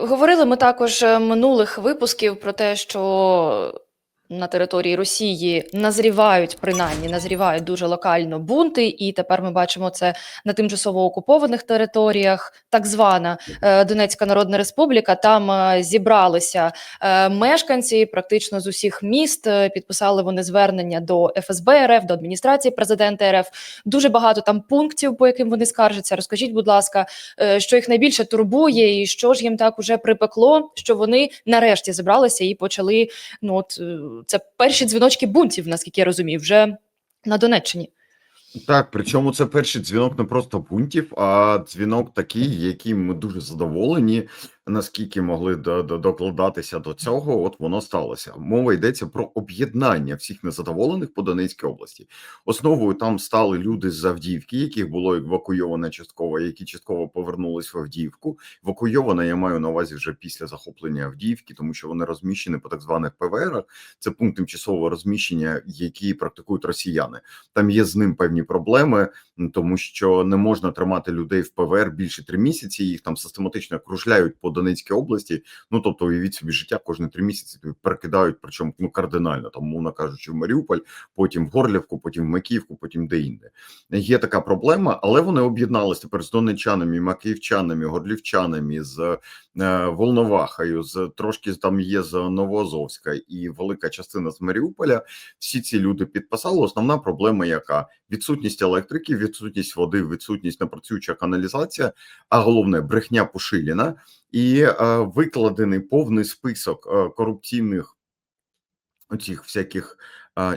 Говорили ми також е, минулих випусків про те, що на території Росії назрівають, принаймні назрівають дуже локально бунти, і тепер ми бачимо це на тимчасово окупованих територіях. Так звана е, Донецька Народна Республіка. Там е, зібралися е, мешканці практично з усіх міст. Підписали вони звернення до ФСБ РФ, до адміністрації президента РФ. Дуже багато там пунктів, по яким вони скаржаться. Розкажіть, будь ласка, що їх найбільше турбує, і що ж їм так уже припекло, що вони нарешті зібралися і почали. Ну от це перші дзвіночки бунтів, наскільки я розумію, вже на Донеччині. Так, причому це перший дзвінок не просто бунтів, а дзвінок такий, яким ми дуже задоволені, наскільки могли до, до, докладатися до цього. От воно сталося. Мова йдеться про об'єднання всіх незадоволених по Донецькій області. Основою там стали люди з Авдіївки, яких було евакуйовано частково, які частково повернулись в Авдіївку. Евакуйовано я маю на увазі вже після захоплення Авдіївки, тому що вони розміщені по так званих ПВРах. Це пункт тимчасового розміщення, які практикують росіяни. Там є з ним певні проблеми, тому що не можна тримати людей в ПВР більше три місяці. Їх там систематично кружляють по Донецькій області. Ну тобто, уявіть собі життя кожні три місяці тобі перекидають, причому ну кардинально, там мовно кажучи, в Маріуполь, потім в Горлівку, потім в Макіївку, потім де інде. Є така проблема, але вони об'єдналися тепер з донечанами, макіївчанами, горлівчанами, з е, Волновахою, з трошки там є з Новоазовська і велика частина з Маріуполя. Всі ці люди підписали. Основна проблема, яка відсутність електрики, відсутність води, відсутність непрацююча каналізація, а головне брехня Пушиліна і викладений повний список корупційних оцих всяких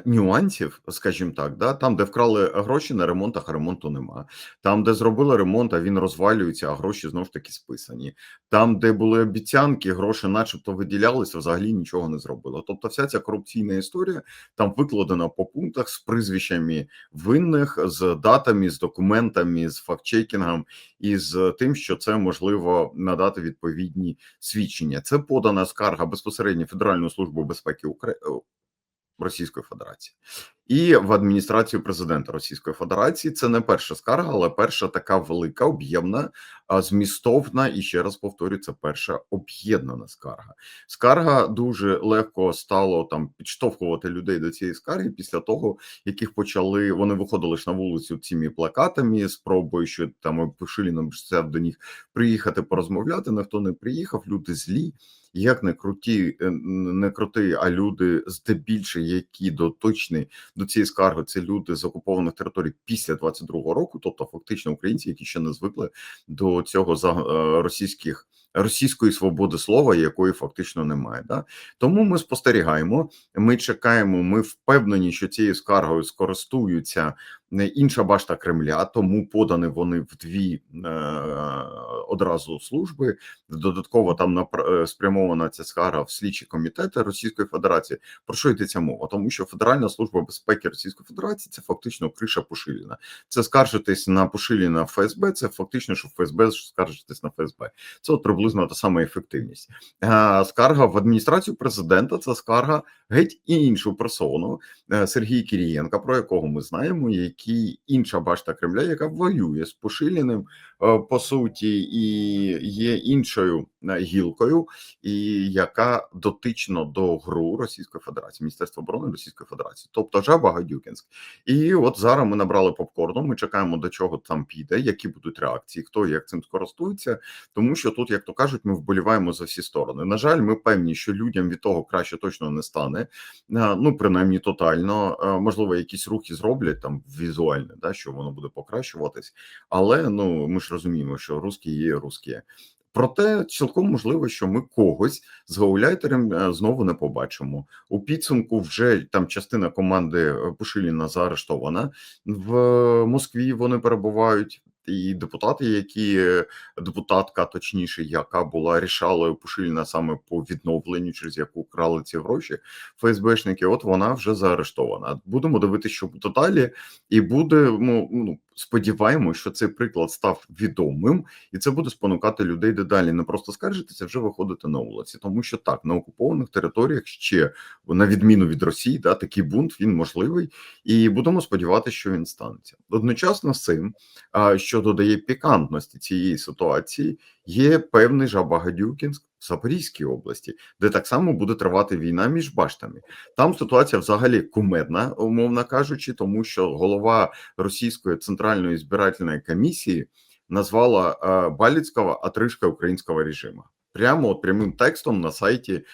нюансів, скажімо так, да, там, де вкрали гроші на ремонт, а ремонту нема. Там, де зробили ремонт, а він розвалюється, а гроші знову ж таки списані. Там, де були обіцянки, гроші, начебто, виділялися, взагалі нічого не зробили. Тобто, вся ця корупційна історія там викладена по пунктах з прізвищами винних, з датами, з документами, з фактчекінгом і з тим, що це можливо надати відповідні свідчення. Це подана скарга безпосередньо Федеральну службу безпеки України. Російської Федерації. І в адміністрацію президента Російської Федерації. Це не перша скарга, але перша така велика, об'ємна, змістовна. І ще раз повторюю, це перша об'єднана скарга. Скарга дуже легко стало там підштовхувати людей до цієї скарги після того, яких почали вони виходили ж на вулицю цими плакатами, спробою, що там Пушиліном до них приїхати порозмовляти. Ніхто не приїхав, люди злі як не круті, е, не крути, а люди здебільше, які дотичні до цієї скарги, це люди з окупованих територій після 22-го року, тобто фактично українці, які ще не звикли до цього за е, російських. Російської свободи слова, якої фактично немає, да тому ми спостерігаємо. Ми чекаємо. Ми впевнені, що цією скаргою скористуються інша башта Кремля, тому подані вони в дві е, одразу служби. Додатково там е, спрямована ця скарга в слідчі комітети Російської Федерації. Про що йдеться мова? Тому що Федеральна служба безпеки Російської Федерації це фактично криша Пушиліна. Це скаржитись на Пушиліна ФСБ. Це фактично, що ФСБ скаржитись на ФСБ. Це от приблизно та сама ефективність. А скарга в адміністрацію президента. Це скарга геть іншу персону е, Сергій Кірієнка, про якого ми знаємо, інша башта Кремля, яка воює з Пушиліним е, по суті, і є іншою е, гілкою, і яка дотично до ГРУ Російської Федерації, Міністерства оборони Російської Федерації, тобто Жаба Гадюкінськ. І от зараз ми набрали попкорну. Ми чекаємо, до чого там піде, які будуть реакції, хто як цим скористується, тому що тут, як то кажуть, ми вболіваємо за всі сторони. На жаль, ми певні, що людям від того краще точно не стане. Е, Ну, принаймні, тотально можливо, якісь рухи зроблять там візуально, да, що воно буде покращуватись, але ну ми ж розуміємо, що русські є русські. Проте цілком можливо, що ми когось з гауляйтером е, знову не побачимо. У підсумку вже там частина команди е, Пушиліна заарештована в Москві. Вони перебувають. І депутати, які депутатка, точніше, яка була рішалою пошильна саме по відновленню, через яку крали ці гроші, ФСБшники, от вона вже заарештована. Будемо дивитися, що буде далі, і будемо ну сподіваємося, що цей приклад став відомим, і це буде спонукати людей дедалі не просто скаржитися, а вже виходити на вулиці, тому що так на окупованих територіях ще на відміну від Росії, да такий бунт він можливий, і будемо сподіватися, що він станеться одночасно з цим. Що додає пікантності цієї ситуації, Є певний Жабагадюкінськ в Запорізькій області, де так само буде тривати війна між баштами. Там ситуація взагалі кумедна, умовно кажучи, тому що голова російської центральної збирательної комісії назвала е, Баліцького отрижка українського режиму. Прямо от прямим текстом на сайті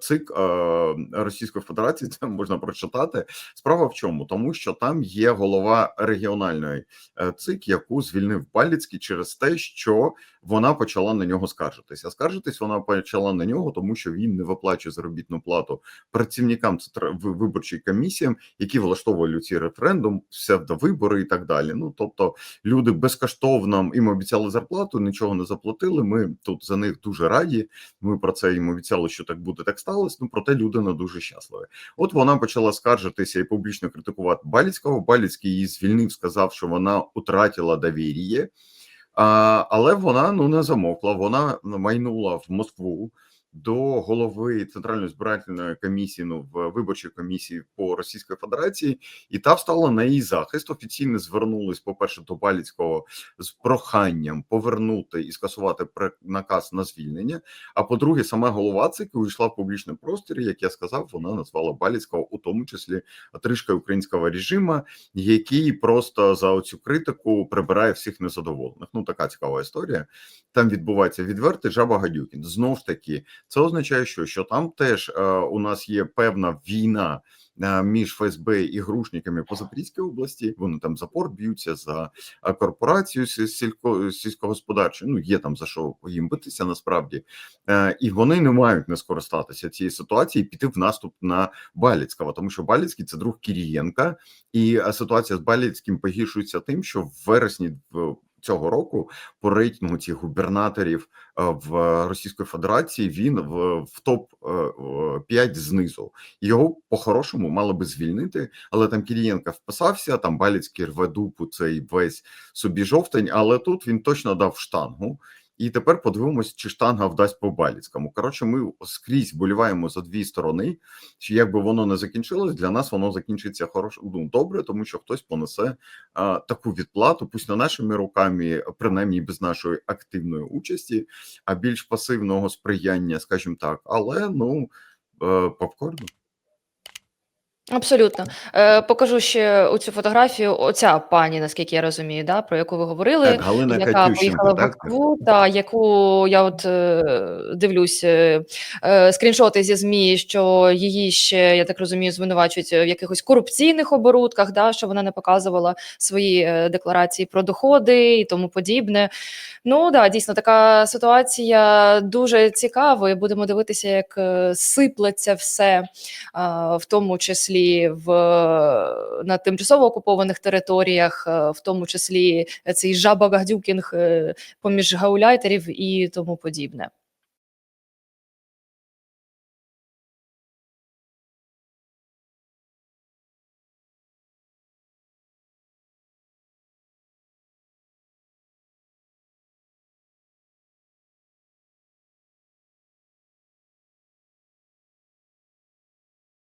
ЦИК е, Російської Федерації це можна прочитати. Справа в чому? Тому що там є голова регіональної е, ЦИК, яку звільнив Баліцький через те, що вона почала на нього скаржитися. Скаржитись вона почала на нього, тому що він не виплачує заробітну плату працівникам виборчої комісіям, які влаштовували ці референдум, псевдовибори і так далі. Ну тобто люди безкоштовно їм обіцяли зарплату, нічого не заплатили. Ми тут за них дуже раді. Ми про це їм обіцяли, що так буде, так сталося. Ну проте люди не дуже щасливі. От вона почала скаржитися і публічно критикувати Баліцького. Баліцький її звільнив, сказав, що вона втратила довір'я. Але вона ну не замовкла. Вона майнула в Москву до голови центральної збирательної комісії, ну в виборчої комісії по Російській Федерації, і та встала на її захист. Офіційно звернулись, по перше, до Баліцького з проханням повернути і скасувати наказ на звільнення. А по-друге, сама голова ЦИК увійшла в публічний простір. Як я сказав, вона назвала Баліцького у тому числі отрижкою українського режиму, який просто за оцю критику прибирає всіх незадоволених. Ну така цікава історія. Там відбувається відвертий жаба гадюкін. Знов таки, це означає, що, що там теж е, у нас є певна війна. е, Між ФСБ і грушниками по Запорізькій області вони там за порт б'ються за е, корпорацію сі- сільсько сільськогосподарчу. Ну є там за що їм битися насправді, і вони не мають не скористатися цією ситуацією і піти в наступ на Баліцького, тому що Баліцький це друг Кірієнка, і ситуація з Баліцьким погіршується тим, що в вересні цього року по рейтингу цих губернаторів е, в Російської Федерації він в, в топ 5 знизу. Його по-хорошому мали би звільнити, але там Кирієнка вписався, там Баліцький рве дупу цей весь собі жовтень, але тут він точно дав штангу. І тепер подивимось, чи штанга вдасть по Баліцькому. Коротше, ми скрізь боліваємо за дві сторони. Чи як би воно не закінчилось, для нас воно закінчиться хорошо, ну, добре, тому що хтось понесе а, таку відплату, пусть не нашими руками, принаймні без нашої активної участі, а більш пасивного сприяння, скажімо так. Але ну е, попкорн. Абсолютно. Е, покажу ще оцю фотографію. Оця пані, наскільки я розумію, да, про яку ви говорили, Так, Галина яка Катющенко, поїхала в так? Москву, та яку я от е, дивлюсь е, е, скріншоти зі ЗМІ, що її ще, я так розумію, звинувачують в якихось корупційних оборудках, да, що вона не показувала свої е, декларації про доходи і тому подібне. Ну да, дійсно така ситуація дуже цікава, і будемо дивитися, як е, сиплеться все в тому числі в на тимчасово окупованих територіях, е, в тому числі цей жаба Гагдюкінг е, поміж гауляйтерів і тому подібне.